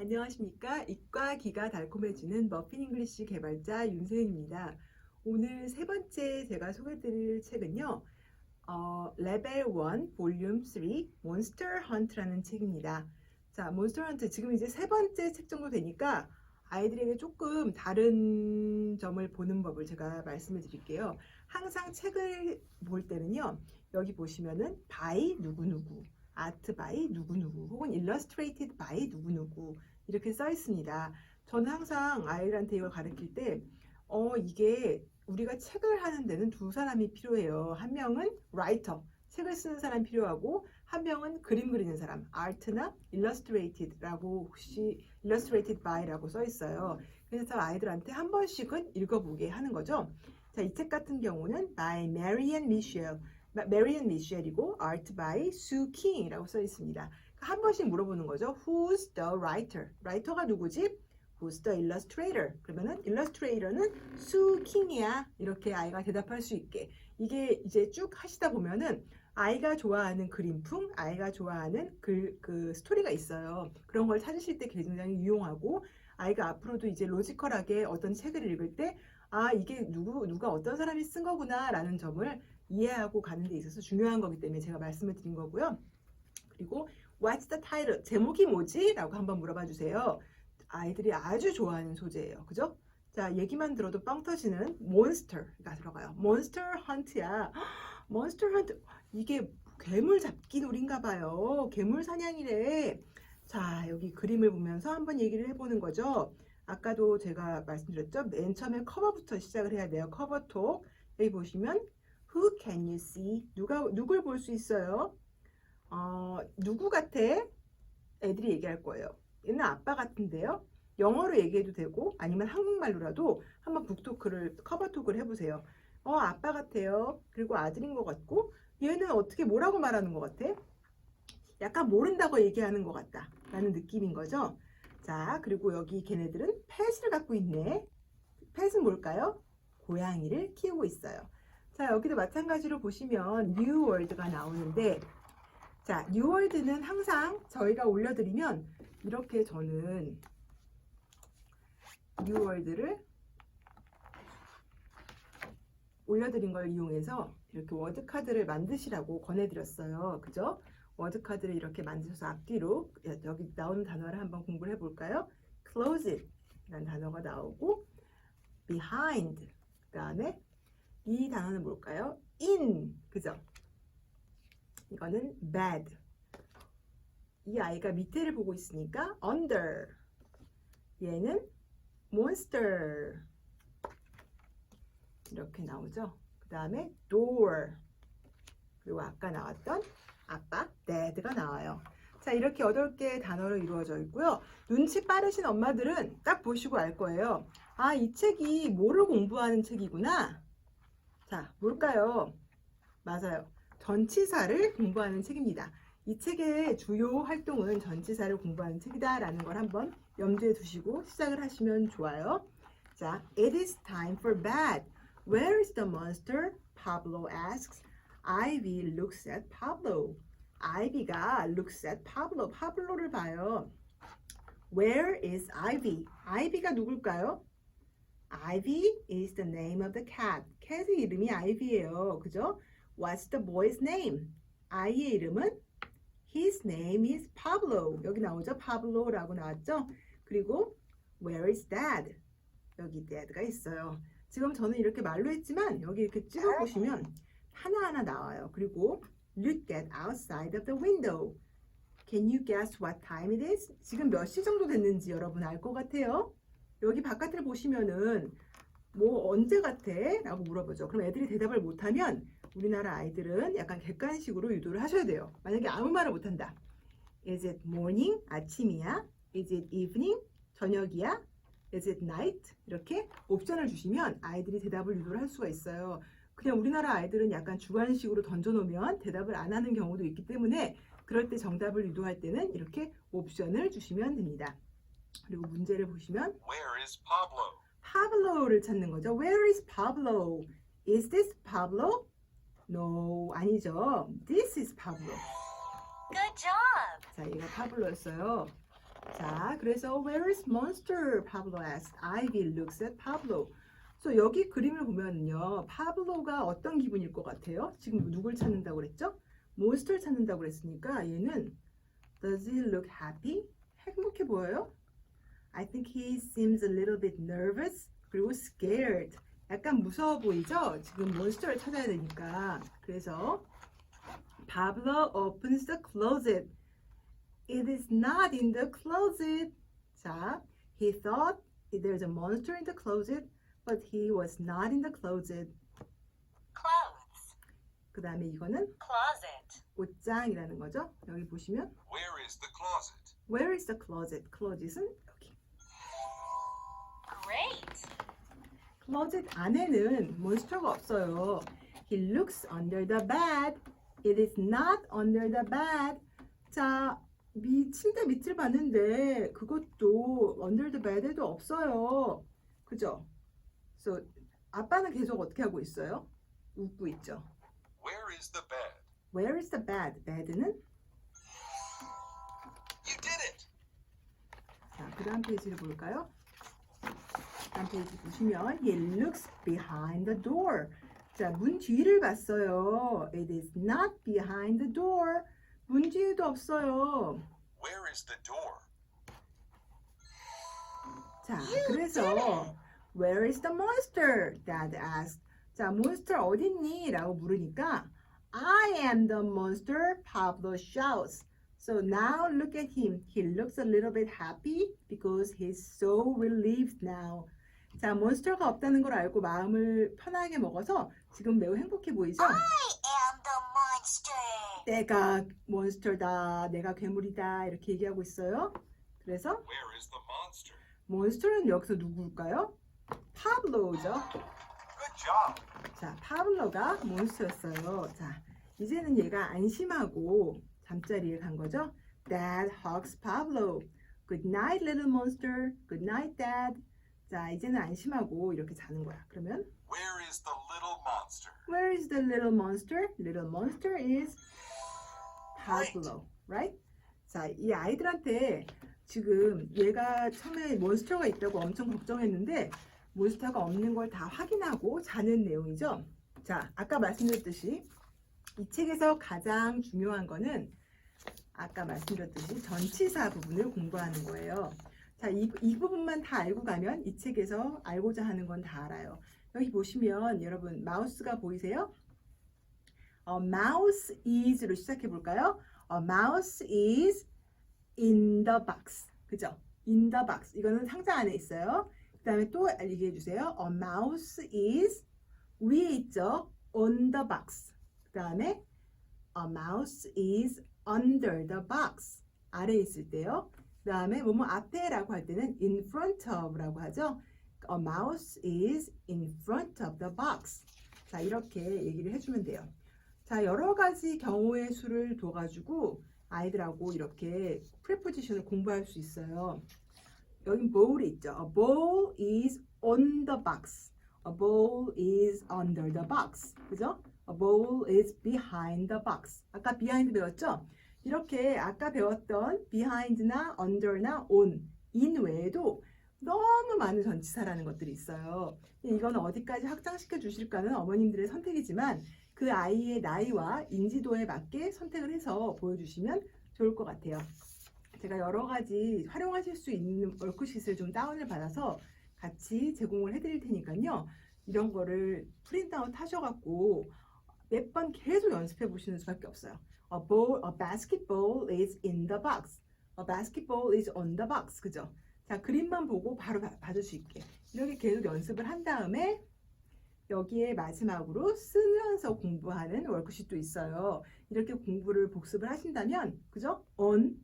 안녕하십니까. 이과 기가 달콤해지는 머핀 잉글리시 개발자 윤세윤입니다. 오늘 세 번째 제가 소개드릴 책은요. 어, 레벨 1 볼륨 3 몬스터 헌트라는 책입니다. 자, 몬스터 헌트 지금 이제 세 번째 책 정도 되니까 아이들에게 조금 다른 점을 보는 법을 제가 말씀을 드릴게요. 항상 책을 볼 때는요. 여기 보시면은 by 누구누구 아트 바이 누구누구 혹은 illustrated by 누구누구 이렇게 써 있습니다. 저는 항상 아이들한테 이걸 가르칠 때 어, 이게 우리가 책을 하는 데는 두 사람이 필요해요. 한 명은 writer, 책을 쓰는 사람 필요하고 한 명은 그림 그리는 사람, art나 illustrated라고 혹시 illustrated by라고 써 있어요. 그래서 아이들한테 한 번씩은 읽어보게 하는 거죠. 자, 이 책 같은 경우는 by Marianne Michel 메리언 미셸이고 Art by King이라고 써 있습니다. 한 번씩 물어보는 거죠. Who's the writer? 라이터가 누구지? Who's the illustrator? 그러면은 illustrator는 Sue King이야. 이렇게 아이가 대답할 수 있게. 이게 이제 쭉 하시다 보면은 아이가 좋아하는 그림풍, 아이가 좋아하는 그, 그 스토리가 있어요. 그런 걸 찾으실 때 굉장히 유용하고 아이가 앞으로도 이제 로지컬하게 어떤 책을 읽을 때 아, 이게 누구, 누가 어떤 사람이 쓴 거구나 라는 점을 이해하고 가는 데 있어서 중요한 거기 때문에 제가 말씀을 드린 거고요. 그리고 What's the title? 제목이 뭐지? 라고 한번 물어봐 주세요. 아이들이 아주 좋아하는 소재예요. 그죠? 자, 얘기만 들어도 빵 터지는 몬스터가 들어가요. 몬스터 헌트야. 몬스터 헌트. 이게 괴물 잡기 놀인가 봐요. 괴물 사냥이래. 자, 여기 그림을 보면서 한번 얘기를 해보는 거죠. 아까도 제가 말씀드렸죠. 맨 처음에 커버부터 시작을 해야 돼요. 커버톡. 여기 보시면 Who can you see? 누가 누굴 볼 수 있어요? 어, 누구 같아? 애들이 얘기할 거예요. 얘는 아빠 같은데요. 영어로 얘기해도 되고 아니면 한국말로라도 한번 북토크를 커버톡을 해보세요. 어 아빠 같아요. 그리고 아들인 것 같고 얘는 어떻게 뭐라고 말하는 것 같아? 약간 모른다고 얘기하는 것 같다 라는 느낌인 거죠. 자 그리고 여기 걔네들은 펫을 갖고 있네. 펫은 뭘까요? 고양이를 키우고 있어요. 자, 여기도 마찬가지로 보시면 뉴 월드가 나오는데 자, 뉴 월드는 항상 저희가 올려드리면 이렇게 저는 뉴 월드를 올려드린 걸 이용해서 이렇게 워드 카드를 만드시라고 권해드렸어요. 그죠? 워드 카드를 이렇게 만드셔서 앞뒤로 여기 나오는 단어를 한번 공부를 해볼까요? closet 이라는 단어가 나오고 behind 그 다음에 이 단어는 뭘까요? in 그죠? 이거는 bad 이 아이가 밑에를 보고 있으니까 under 얘는 monster 이렇게 나오죠. 그 다음에 door 그리고 아까 나왔던 아빠 dad가 나와요. 자 이렇게 8개의 단어로 이루어져 있고요. 눈치 빠르신 엄마들은 딱 보시고 알 거예요. 아 이 책이 뭐를 공부하는 책이구나. 자, 뭘까요? 맞아요. 전치사를 공부하는 책입니다. 이 책의 주요 활동은 전치사를 공부하는 책이다라는 걸 한번 염두에 두시고 시작을 하시면 좋아요. 자, it is time for bed. Where is the monster? Pablo asks. Ivy looks at Pablo. Ivy가 looks at Pablo. 파블로를 봐요. Where is Ivy? Ivy가 누굴까요? Ivy is the name of the cat. 캣의 이름이 Ivy예요. 그죠? What's the boy's name? 아이의 이름은 His name is Pablo. 여기 나오죠? Pablo라고 나왔죠? 그리고 Where is Dad? 여기 Dad가 있어요. 지금 저는 이렇게 말로 했지만 여기 이렇게 찍어 보시면 하나하나 나와요. 그리고 Look at outside of the window. Can you guess what time it is? 지금 몇 시 정도 됐는지 여러분 알 것 같아요? 여기 바깥을 보시면은 뭐 언제 같아? 라고 물어보죠. 그럼 애들이 대답을 못하면 우리나라 아이들은 약간 객관식으로 유도를 하셔야 돼요. 만약에 아무 말을 못한다. Is it morning? 아침이야? Is it evening? 저녁이야? Is it night? 이렇게 옵션을 주시면 아이들이 대답을 유도를 할 수가 있어요. 그냥 우리나라 아이들은 약간 주관식으로 던져놓으면 대답을 안 하는 경우도 있기 때문에 그럴 때 정답을 유도할 때는 이렇게 옵션을 주시면 됩니다. 그리고 문제를 보시면 Where is Pablo? 파블로를 찾는 거죠. Where is Pablo? Is this Pablo? No, 아니죠. This is Pablo. Good job! 자, 얘가 파블로였어요. 자, 그래서 where is monster? Pablo asked. Ivy looks at Pablo. 그래서 여기 그림을 보면요, 파블로가 어떤 기분일 것 같아요? 지금 누굴 찾는다고 그랬죠? 몬스터를 찾는다고 그랬으니까 얘는 does he look happy? 행복해 보여요? I think he seems a little bit nervous 그리고 scared. 약간 무서워 보이죠? 지금 몬스터를 찾아야 되니까. 그래서 Pablo opens the closet. It is not in the closet. 자, he thought there's a monster in the closet, but he was not in the closet. Clothes. 그 다음에 이거는 Closet. 옷장이라는 거죠. 여기 보시면 Where is the closet? Where is the closet? closet은 여기. Great. closet 안에는 몬스터가 없어요. He looks under the bed. It is not under the bed. 자, 미 침대 밑을 봤는데 그것도 under the bed에도 없어요. 그죠? So 아빠는 계속 어떻게 하고 있어요? 웃고 있죠. Where is the bed? Where is the bed? bed는 You did it! 자, 그 다음 페이지를 볼까요? 다음 페이지 보시면 He looks behind the door. 자, 문 뒤를 봤어요. It is not behind the door. 문 뒤에도 없어요. Where is the door? 자, 그래서 Where is the monster? Dad asked. 자, 몬스터 어딨니? 라고 물으니까 I am the monster, Pablo shouts. So now look at him. He looks a little bit happy because he's so relieved now. 자, 몬스터가 없다는 걸 알고 마음을 편하게 먹어서 지금 매우 행복해 보이죠? I am the monster. 내가 몬스터다, 내가 괴물이다 이렇게 얘기하고 있어요. 그래서 Where is the monster? 몬스터는 여기서 누구일까요? 파블로죠. Good job! 자, 파블로가 몬스터였어요. 자, 이제는 얘가 안심하고 잠자리에 간 거죠. Dad hugs Pablo. Good night, little monster. Good night, Dad. 자, 이제는 안심하고 이렇게 자는 거야. 그러면 Where is the little monster? Where is the little monster? Little monster is Pablo, right? 자, 이 아이들한테 지금 얘가 처음에 몬스터가 있다고 엄청 걱정했는데 몬스터가 없는 걸 다 확인하고 자는 내용이죠. 자, 아까 말씀드렸듯이 이 책에서 가장 중요한 거는 아까 말씀드렸듯이 전치사 부분을 공부하는 거예요. 자, 이, 이 부분만 다 알고 가면 이 책에서 알고자 하는 건 다 알아요. 여기 보시면 여러분 마우스가 보이세요? 어, mouse is로 시작해 볼까요? 어, mouse is in the box. 그죠? in the box. 이거는 상자 안에 있어요. 그 다음에 또 얘기해 주세요. 어, mouse is 위에 있죠? on the box. 그 다음에 a mouse is under the box. 아래에 있을 때요. 그 다음에 뭐뭐 앞에라고 할 때는 in front of라고 하죠. A mouse is in front of the box. 자, 이렇게 얘기를 해주면 돼요. 자, 여러 가지 경우의 수를 둬가지고 아이들하고 이렇게 프레포지션을 공부할 수 있어요. 여기 ball이 있죠. A ball is on the box. A ball is under the box. 그죠? A ball is behind the box. 아까 behind 배웠죠? 이렇게 아까 배웠던 behind나 under나 on, in 외에도 너무 많은 전치사라는 것들이 있어요. 이거는 어디까지 확장시켜 주실까는 어머님들의 선택이지만 그 아이의 나이와 인지도에 맞게 선택을 해서 보여주시면 좋을 것 같아요. 제가 여러 가지 활용하실 수 있는 월크시트를 좀 다운을 받아서 같이 제공을 해드릴 테니까요. 이런 거를 프린트아웃 하셔갖고 몇 번 계속 연습해 보시는 수밖에 없어요. A ball, a basketball is in the box. A basketball is on the box. 그죠? 자, 그림만 보고 바로 봐- 받을 수 있게. 이렇게 계속 연습을 한 다음에 여기에 마지막으로 쓰면서 공부하는 월크시트도 있어요. 이렇게 공부를 복습을 하신다면, 그죠? on,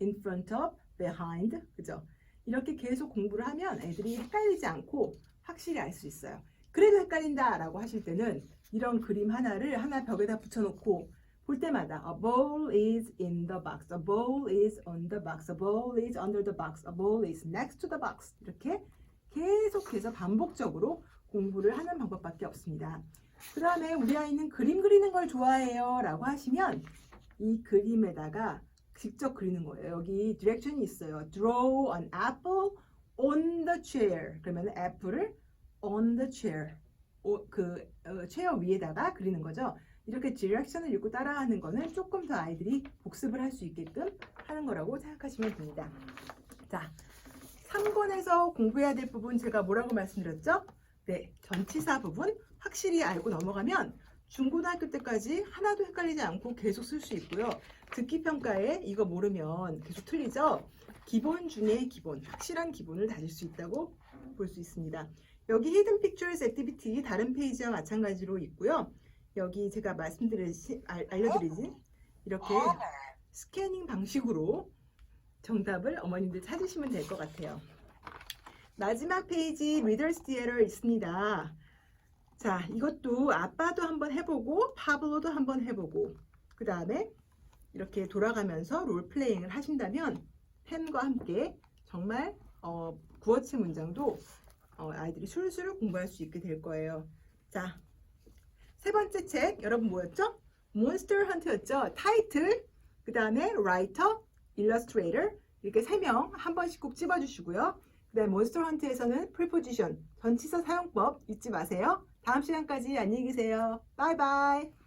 in front of, behind, 그죠? 이렇게 계속 공부를 하면 애들이 헷갈리지 않고 확실히 알 수 있어요. 그래도 헷갈린다 라고 하실 때는 이런 그림 하나를 하나 벽에다 붙여놓고 볼 때마다 a ball is in the box, a ball is on the box, a ball is under the box, a ball is next to the box 이렇게 계속해서 반복적으로 공부를 하는 방법밖에 없습니다. 그 다음에 우리 아이는 그림 그리는 걸 좋아해요 라고 하시면 이 그림에다가 직접 그리는 거예요. 여기 디렉션이 있어요. Draw an apple on the chair. 그러면 애플을 on the chair. 오, 그 어, 체어 위에다가 그리는 거죠. 이렇게 디렉션을 읽고 따라하는 거는 조금 더 아이들이 복습을 할 수 있게끔 하는 거라고 생각하시면 됩니다. 자, 3권에서 공부해야 될 부분 제가 뭐라고 말씀드렸죠? 네, 전치사 부분 확실히 알고 넘어가면 중고등학교 때까지 하나도 헷갈리지 않고 계속 쓸 수 있고요. 듣기 평가에 이거 모르면 계속 틀리죠? 기본 중에 기본, 확실한 기본을 다질 수 있다고 볼 수 있습니다. 여기 히든 픽처스 액티비티 다른 페이지와 마찬가지로 있고요. 여기 제가 말씀드리지 알- 알려드리지 이렇게 Hammer. 스캐닝 방식으로 정답을 어머님들 찾으시면 될 것 같아요. 마지막 페이지 리더스 디에러 있습니다. 자, 이것도 아빠도 한번 해보고 파블로도 한번 해보고 그 다음에 이렇게 돌아가면서 롤플레잉을 하신다면 펜과 함께 정말 어, 구어체 문장도 어, 아이들이 술술 공부할 수 있게 될 거예요. 자, 세 번째 책 여러분 뭐였죠? 몬스터 헌트였죠. 타이틀, 그 다음에 라이터, 일러스트레이터 이렇게 세 명 한 번씩 꼭 집어주시고요. 그 다음에 몬스터 헌트에서는 프리포지션, 전치사 사용법 잊지 마세요. 다음 시간까지 안녕히 계세요. 바이바이.